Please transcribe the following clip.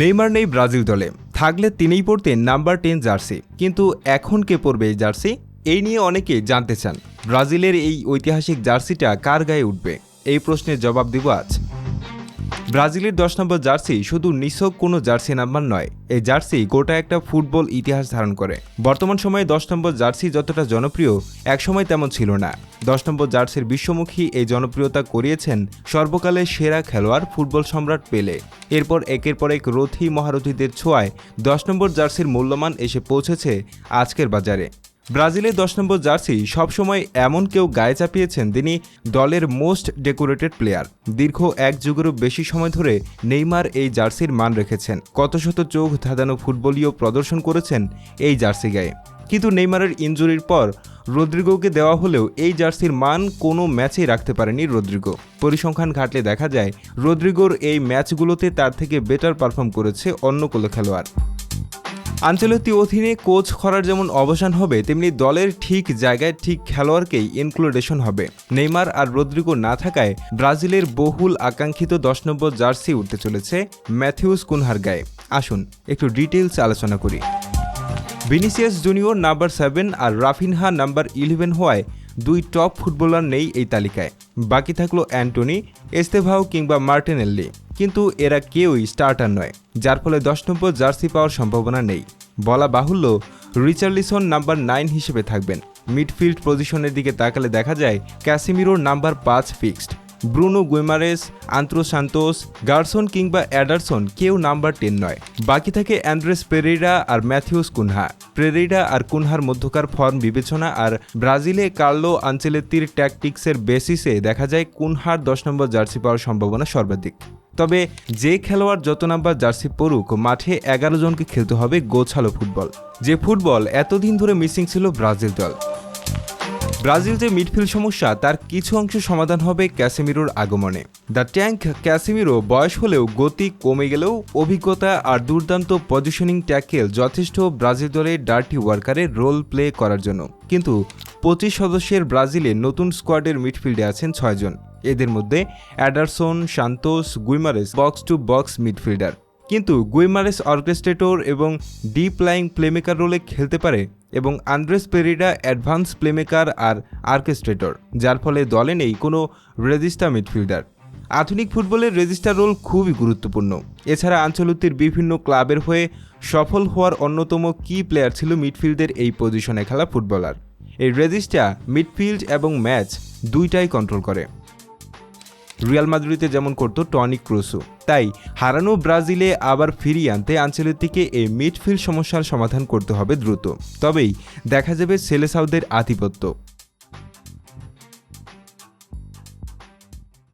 Neymar নেই Brazil দলে। থাকলে তিনিই পড়তেন নাম্বার টেন জার্সি। কিন্তু এখন কে পরবে এই জার্সি? এই নিয়ে অনেকে জানতে চান। ব্রাজিলের এই ঐতিহাসিক জার্সিটা কার গায়ে উঠবে? এই প্রশ্নের জবাব দিব আজ। ব্রাজিলের দশ নম্বর জার্সি শুধু নিছক কোনো জার্সি নাম্বার নয়, এই জার্সি গোটা একটা ফুটবল ইতিহাস ধারণ করে। বর্তমান সময়ে দশ নম্বর জার্সি যতটা জনপ্রিয়, একসময় তেমন ছিল না। দশ নম্বর জার্সির বিশ্বমুখী এই জনপ্রিয়তা করিয়েছেন সর্বকালের সেরা খেলোয়াড় ফুটবল সম্রাট পেলে। এরপর একের পর এক রথী মহারথীদের ছোঁয়ায় দশ নম্বর জার্সির মূল্যমান এসে পৌঁছেছে আজকের বাজারে। ব্রাজিলের দশ নম্বর জার্সি সবসময় এমন কেউ গায়ে চাপিয়েছেন তিনি দলের মোস্ট ডেকোরেটেড প্লেয়ার। দীর্ঘ এক যুগেরও বেশি সময় ধরে নেইমার এই জার্সির মান রেখেছেন। কত শত চোখ ধাঁধানো ফুটবলীয় প্রদর্শন করেছেন এই জার্সি গায়ে। কিন্তু নেইমারের ইঞ্জুরির পর রদ্রিগোকে দেওয়া হলেও এই জার্সির মান কোনো ম্যাচেই রাখতে পারেনি রদ্রিগো। পরিসংখ্যান ঘাটলে দেখা যায়, রদ্রিগোর এই ম্যাচগুলোতে তার থেকে বেটার পারফর্ম করেছে অন্য কোনো খেলোয়াড়। আঞ্চলিক অধীনে কোচ করার যেমন অবসান হবে, তেমনি দলের ঠিক জায়গায় ঠিক খেলোয়াড়কেই ইনক্লুডেশন হবে। নেইমার আর রদ্রিগো না থাকায় ব্রাজিলের বহুল আকাঙ্ক্ষিত দশ নম্বর জার্সি উঠতে চলেছে ম্যাথিউস কুনহার গায়ে আসুন, একটু ডিটেলস আলোচনা করি। ভিনিসিয়াস জুনিয়র নাম্বার সেভেন আর রাফিনহা নাম্বার ইলেভেন হওয়ায় দুই টপ ফুটবলার নেই এই তালিকায়। বাকি থাকল অ্যান্টনি, এস্তেভাও কিংবা মার্টিনেল্লি। কিন্তু এরা কেউই স্টার্টার নয়, যার ফলে দশ নম্বর জার্সি পাওয়ার সম্ভাবনা নেই। বলা বাহুল্য, রিচার্লিসন নাম্বার নাইন হিসেবে থাকবেন। মিডফিল্ড পজিশনের দিকে তাকালে দেখা যায়, ক্যাসিমিরোর নাম্বার পাঁচ ফিক্সড। ব্রুনো গুইমারেস আন্ত্রো সান্তোস, গার্সন কিংবা অ্যাডারসন কেউ নাম্বার টেন নয়। বাকি থাকে অ্যান্ড্রেস পেরেইরা আর ম্যাথিউস কুনহা। পেরেইরা আর কুনহার মধ্যকার ফর্ম বিবেচনা আর ব্রাজিলে কার্লো আঞ্চেলেত্তির ট্যাকটিক্সের বেসিসে দেখা যায় কুনহার দশ নম্বর জার্সি পাওয়ার সম্ভাবনা সর্বাধিক। তবে যে খেলোয়াড় যত নাম্বার জার্সি পড়ুক মাঠে এগারো জনকে খেলতে হবে গোছালো ফুটবল। যে ফুটবল এতদিন ধরে মিসিং ছিল ব্রাজিল দল। ব্রাজিল যে মিডফিল্ড সমস্যা, তার কিছু অংশ সমাধান হবে ক্যাসেমিরোর আগমনে। দ্য ট্যাঙ্ক ক্যাসেমিরো বয়স হলেও গতি কমে গেলেও অভিজ্ঞতা আর দুর্দান্ত পজিশনিং ট্যাকেল যথেষ্ট ব্রাজিল দলের ডার্টি ওয়ার্কারের রোল প্লে করার জন্য। কিন্তু পঁচিশ সদস্যের ব্রাজিলে নতুন স্কোয়াডের মিডফিল্ডে আছেন ছয়জন এদের মধ্যে Anderson, Santos, Guimaraes, box to box midfielder. কিন্তু গুইমারেস অর্কেস্ট্রেটর এবং ডিপ লাইং প্লেমেকার রোলে খেলতে পারে এবং আন্দ্রেস পেরিডা অ্যাডভান্স প্লেমেকার আর আর্কেস্ট্রেটর যার ফলে দলে নেই কোনো রেজিস্টার মিডফিল্ডার। আধুনিক ফুটবলের রেজিস্টার রোল খুবই গুরুত্বপূর্ণ। এছাড়া আঞ্চলিকটির বিভিন্ন ক্লাবের হয়ে সফল হওয়ার অন্যতম কি প্লেয়ার ছিল মিডফিল্ডের এই পজিশনে খেলা ফুটবলার? এই রেজিস্টার মিডফিল্ড এবং ম্যাচ দুইটাই কন্ট্রোল করে। রিয়াল মাদ্রিদে যেমন করতো টনি ক্রুসো তাই হারানো ব্রাজিলে আবার ফিরিয়ে আনতে আঞ্চলিকটিকে এই মিডফিল্ড সমস্যার সমাধান করতে হবে দ্রুত। তবেই দেখা যাবে সেলেসাউদের আধিপত্য।